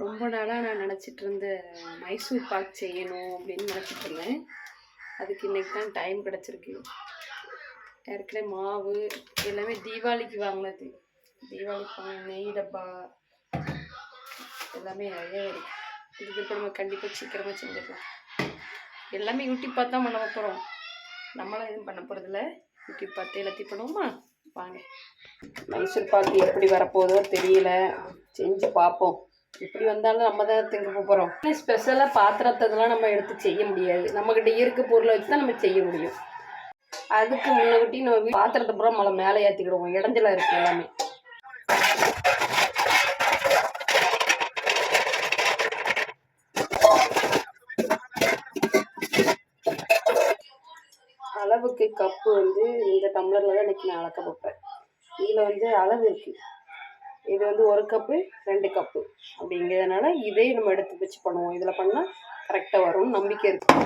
ரொம்ப நாளாக நான் நினச்சிட்டு இருந்த மைசூர் பாக் செய்யணும் அப்படின்னு நினச்சிட்டு இருந்தேன் அதுக்கு இன்னைக்கு தான் டைம் கிடச்சிருக்கு. ஏற்கனவே மாவு எல்லாமே தீபாவளிக்கு வாங்கினது. தீபாவளிக்கு வாங்கின நெய் டப்பா எல்லாமே நிறைய இருக்குது இதுக்கு இப்போ நம்ம கண்டிப்பாக சீக்கிரமாக செஞ்சிடலாம். எல்லாமே யூடியூப் பார்த்து தான் பண்ண போகிறோம் நம்மளாம் எதுவும் பண்ண போகிறதில்ல யூடியூப் பார்த்து எல்லாத்தையும் பண்ணுவோமா? வாங்க. மைசூர் பாக்கு எப்படி வரப்போதோ தெரியல. செஞ்சு பார்ப்போம். எப்படி வந்தாலும் நம்ம தான் திங்க போகிறோம் ஸ்பெஷலாக பாத்திரத்தெல்லாம் நம்ம எடுத்து செய்ய முடியாது. நம்மக்கிட்ட இருக்க பொருளை வச்சு தான் நம்ம செய்ய முடியும். அதுக்கு முன்னாடி நம்ம பாத்திரத்தை பூரா மலை மேலே ஏற்றிக்கிடுவோம் இடைஞ்சல இருக்கு எல்லாமே. அளவுக்கு கப்பு வந்து இந்த டம்ளரில் தான் இன்னைக்கு நான் அளக்க பார்ப்பேன் இதில் வந்து அளவு இருக்குது இது வந்து ஒரு கப்பு ரெண்டு கப்பு அப்படிங்கிறதுனால இதே நம்ம எடுத்து வச்சு பண்ணுவோம். இதில் பண்ணால் கரெக்டாக வரும்னு நம்பிக்கை இருக்கு.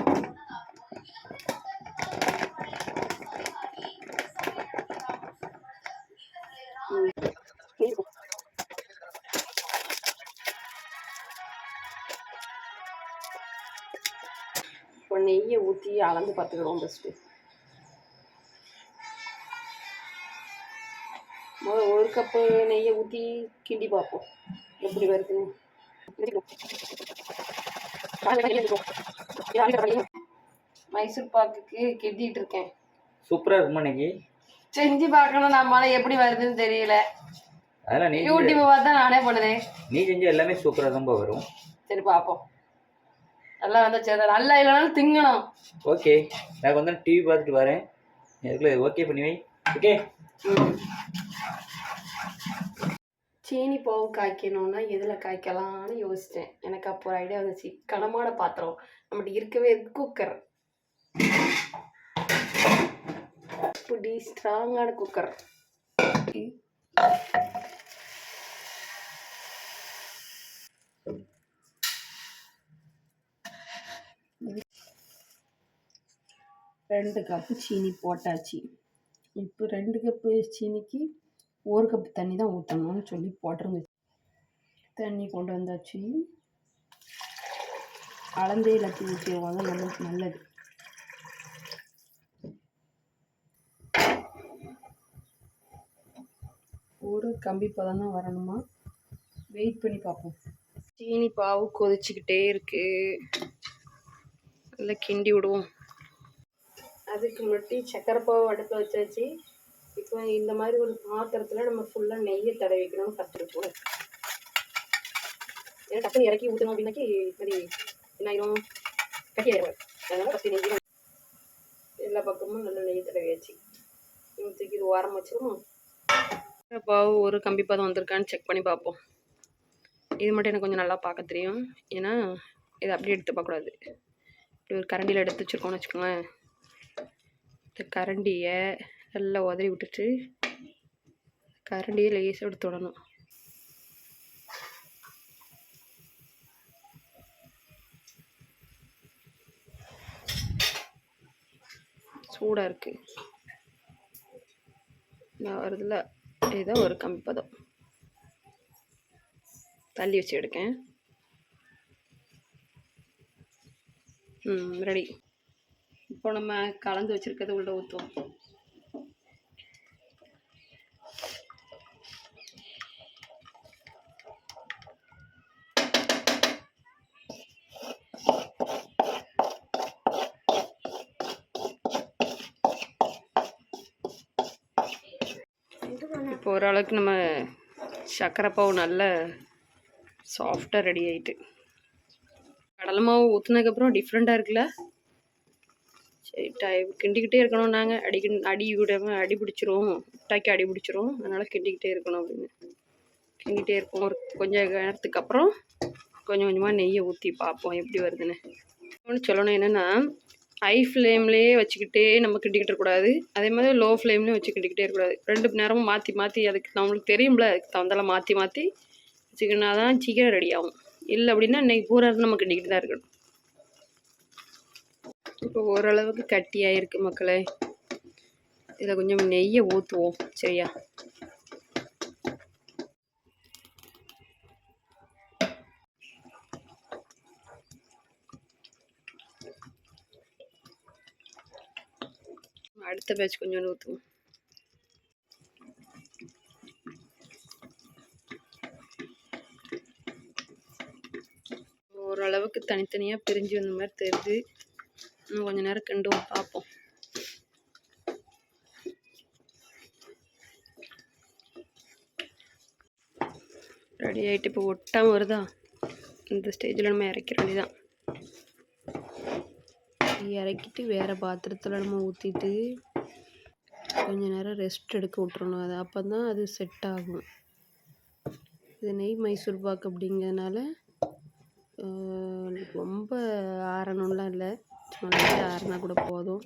இப்போ நெய்யை ஊற்றி அளந்து பார்த்துக்கிடுவோம் ஃபஸ்ட்டு முதல்ல ஒரு கப்பு நெய்யை ஊற்றி கிண்டி பார்ப்போம். எப்படி வருதுன்னு. மைசூர் பாக்குக்கு கிண்டிட்டு இருக்கேன். சூப்பராக இருக்குமா இன்னைக்கு? செஞ்சு பார்க்கணும் நம்மளால எப்படி வருதுன்னு தெரியல. அதெல்லாம் நீ யூடியூப் பார்த்தா நானே பண்ணுதேன் நீ செஞ்ச எல்லாமே சூப்பராக தான் வரும். சரி பார்ப்போம். நல்லா வந்தா சரி நல்லா இல்லைனாலும் திங்கணும். ஓகே நான் வந்து டிவி பார்த்துட்டு வரேன். அதுக்குள்ள ஓகே பண்ணி வை ஓகே சீனி பாவு காய்க்கணும்னா எதில் காய்க்கலாம்னு யோசித்தேன் எனக்கு அப்போ ஒரு ஐடியா வந்துச்சு. கனமான பாத்திரம். நம்மகிட்ட இருக்கவே குக்கர் இப்படி ஸ்ட்ராங்கான குக்கர் ரெண்டு கப்பு சீனி போட்டாச்சு. இப்போ ரெண்டு கப்பு சீனிக்கு ஒரு கப்பு தண்ணி தான் ஊற்றணும்னு சொல்லி போட்டிருந்து தண்ணி கொண்டு வந்தாச்சு. அளந்தே எல்லாத்தையும் ஊற்றிடுவாங்க நல்லது நல்லது. ஒரு கம்பி பதம் தான் வரணுமா? வெயிட் பண்ணி பார்ப்போம். சீனி பாவு கொதிச்சுக்கிட்டே இருக்கு. நல்லா கிண்டி விடுவோம். அதுக்கு முன்னாடி சக்கரை பாவு அடுப்பில் வச்சாச்சு. இப்போ இந்த மாதிரி ஒரு பாத்திரத்தில் நம்ம ஃபுல்லாக நெய்யை தடவிக்கணும்னு கற்றுருக்கோம் ஏன்னா டக்குனு இறக்கி ஊற்றணும் அப்படின்னாக்கி மாதிரி என்ன ஆயிரும்? கட்டி ஆயிடும் அதனால ஃபஸ்ட்டு நெய் எல்லா பக்கமும் நல்ல நெய் தடவியாச்சு. இவங்க தூக்கி இது ஓரம் வச்சிருவோம். பாவு ஒரு கம்பி பதம் வந்திருக்கான்னு செக் பண்ணி பார்ப்போம். இது மட்டும் எனக்கு கொஞ்சம் நல்லா பார்க்க தெரியும். ஏன்னா இதை அப்படியே எடுத்து பார்க்கக்கூடாது. இப்படி ஒரு கரண்டியில் எடுத்து வச்சுருக்கோம்னு வச்சுக்கோங்களேன். இந்த கரண்டியை நல்லா உதறி விட்டுட்டு கரண்டியை லேசாக விட்டு விடணும் சூடாக இருக்குது நான் வருதில் ஏதோ ஒரு கம்பி பதம். தள்ளி வச்சு எடுக்கேன். ம் ரெடி இப்போ நம்ம கலந்து வச்சுருக்கிறது உள்ளே ஊற்றுவோம் இப்போ ஓரளவுக்கு நம்ம சர்க்கரை பாவு நல்ல சாஃப்டாக ரெடி ஆகிட்டு கடலை மாவு ஊற்றுனதுக்கப்புறம் டிஃப்ரெண்ட்டாக இருக்குல்ல? சரி டை கிண்டிக்கிட்டே இருக்கணும் நாங்கள் அடிக்க அடி விடாமல் அடி பிடிச்சிரும். முட்டாக்கி அடி பிடிச்சிரும். அதனால் கிண்டிக்கிட்டே இருக்கணும் அப்படின்னு. கிண்டிகிட்டே இருப்போம். ஒரு கொஞ்சம் நேரத்துக்கு அப்புறம் கொஞ்சம் கொஞ்சமாக நெய்யை ஊற்றி பார்ப்போம். எப்படி வருதுன்னு. ஒன்று சொல்லணும் என்னென்னா ஹை ஃப்ளேம்லேயே வச்சுக்கிட்டே நம்ம கிண்டிக்கிட்டு இருக்கக்கூடாது. அதே மாதிரி லோ ஃப்ளேம்லேயும் வச்சு கிண்டிக்கிட்டே இருக்கக்கூடாது. ரெண்டு நேரமும் மாற்றி மாற்றி அதுக்கு நம்மளுக்கு தெரியும்ல அதுக்கு தகுந்தாலாம் மாற்றி மாற்றி வச்சுக்கினா தான் சீக்கிரம் ரெடி ஆகும். இல்லை அப்படின்னா இன்னைக்கு பூரா நம்ம கிண்டிக்கிட்டு தான் இருக்கணும். இப்போ ஓரளவுக்கு கட்டியாக இருக்குது மக்களே. இதில் கொஞ்சம் நெய்யை ஊற்றுவோம் சரியா? அடுத்த பேட்ச் கொஞ்சோண்டு ஊற்றுவோம் ஓரளவுக்கு தனித்தனியாக பிரிஞ்சு வந்த மாதிரி தெரிஞ்சு இன்னும் கொஞ்சம் நேரம் கிண்டுவோம் பார்ப்போம். ரெடி ஆகிட்டு இப்போ ஒட்டாமல் வருதா? இந்த ஸ்டேஜில் நம்ம இறக்கிற வேண்டியதான் இறக்கிட்டு வேறு பாத்திரத்தில் நம்ம ஊற்றிட்டு கொஞ்ச நேரம் ரெஸ்ட் எடுக்க விட்றணும் அது அப்போ தான் அது செட் ஆகும். இது நெய் மைசூர் பாக் அப்படிங்கிறதுனால ரொம்ப ஆறணும்லாம் இல்லை. சும்மா ஆறினா கூட போதும்.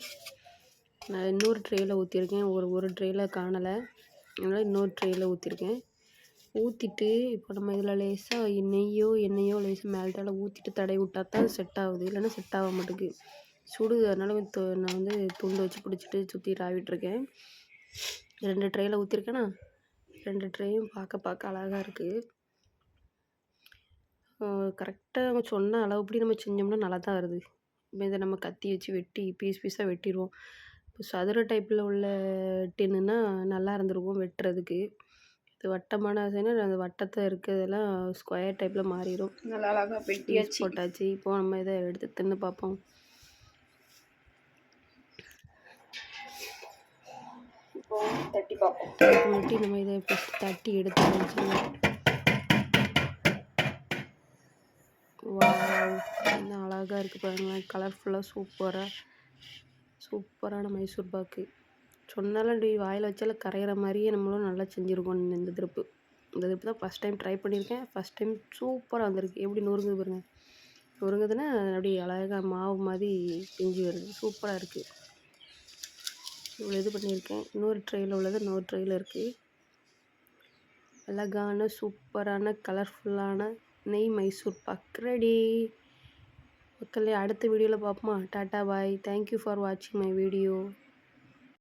நான் இன்னொரு ட்ரேயில் ஊற்றிருக்கேன் ஒரு ஒரு ட்ரேயில் காணலை. அதனால் இன்னொரு ட்ரேயில் ஊற்றிருக்கேன் ஊற்றிட்டு இப்போ நம்ம இதில் லேசாக நெய்யோ எண்ணெயோ லேசாக மேல்டால ஊற்றிட்டு தடவி விட்டா தான் செட் ஆகுது. இல்லைன்னா செட் ஆக மாட்டேங்குது சுடுது அதனால் நான் வந்து துண்டு வச்சு பிடிச்சிட்டு சுற்றி ராவிட்டுருக்கேன். ரெண்டு ட்ரேயில் ஊற்றிருக்கேனா ரெண்டு ட்ரேயும் பார்க்க பார்க்க அழகாக இருக்குது கரெக்டாக அவங்க சொன்ன அளவுப்படி நம்ம செஞ்சோம்னா நல்லா தான் வருது. இப்போ இதை நம்ம கத்தி வச்சு வெட்டி பீஸ் பீஸாக வெட்டிடுவோம் இப்போ சதுர டைப்பில் உள்ள டின்னுனா நல்லா இருந்திருக்கும் வெட்டுறதுக்கு. இது வட்டமான ஆசைன்னா அந்த வட்டத்தை இருக்கிறதெல்லாம் ஸ்கொயர் டைப்பில் மாறிடும் நல்லா அழகா பீஸ் வெட்டியாச்சு. போட்டாச்சு. இப்போ நம்ம இதை எடுத்து தின்னு பார்ப்போம். தட்டி பார்ப்போம் தட்டி நம்ம இதை ஃபஸ்ட் தட்டி எடுத்து வச்சுருவோம் என்ன அழகாக இருக்குது பாருங்களேன். கலர்ஃபுல்லாக சூப்பராக சூப்பரான மைசூர் பாக்கு சொன்னாலும் இப்படி வாயில் வச்சாலும் கரையிற மாதிரியே நம்மளும் நல்லா செஞ்சுருக்கோம் இந்த திருப்பு இந்த திருப்பு தான் ஃபஸ்ட் டைம் ட்ரை பண்ணியிருக்கேன். ஃபஸ்ட் டைம் சூப்பராக வந்திருக்கு. எப்படி நொறுங்குது பாருங்கள் நொறுங்குதுன்னா அப்படி அழகாக மாவு மாதிரி பிஞ்சு வருது. சூப்பராக இருக்குது இவ்வளோ இது பண்ணியிருக்கேன். இன்னொரு ட்ரெயில் உள்ளது இன்னொரு ட்ரெயில் இருக்குது அழகான சூப்பரான கலர்ஃபுல்லான நெய் மைசூர் பாக் ரெடி மக்களே அடுத்த வீடியோவில் பார்ப்போமா? Tata bye. Thank you for வாட்சிங் மை வீடியோ